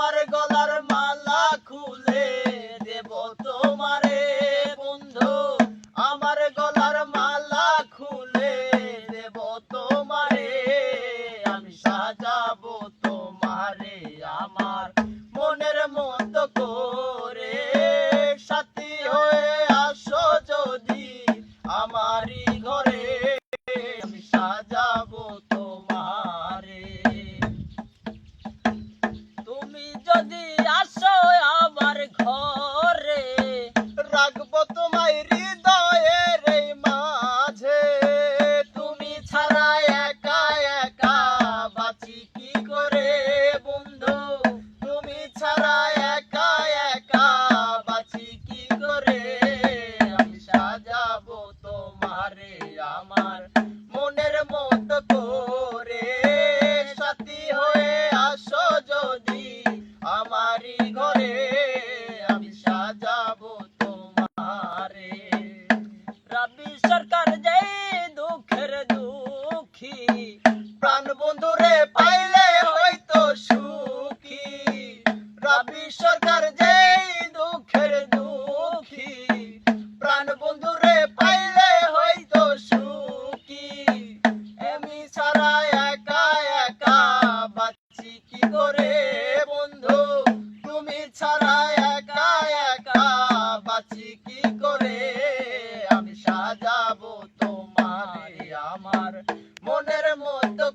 আমার গলার মালা খুলে দেব তোমারে বন্ধু। আমার গলার মালা খুলে দেব তোমারে। আমি সাজাবো তোমারে আমার মনের মতো করে। সাথী হয়ে আসো যদি আমারই ঘরে। আমি সাজাবো যদি আসো আমার ঘরে রাখব তোমায় হৃদয়ের মাঝে। তুমি ছাড়া একা একা বাঁচি কি করে বন্ধু? তুমি ছাড়া একা একা বাঁচি কি করে? আমি সাজাবো তোমারে আমার পাখি প্রাণ বন্ধুরে পাইলে হয়তো সুখী। রাবি সরকার যেই দুঃখের দুঃখী। প্রাণ বন্ধুরে পাইলে হয়তো সুখী। আমি সারা একা একা বাচ্চি কি করে বন্ধু? তুমি ছাড়া একা একা বাচ্চি কি করে? আমি সাজাবো তোমার আমার মনের মতো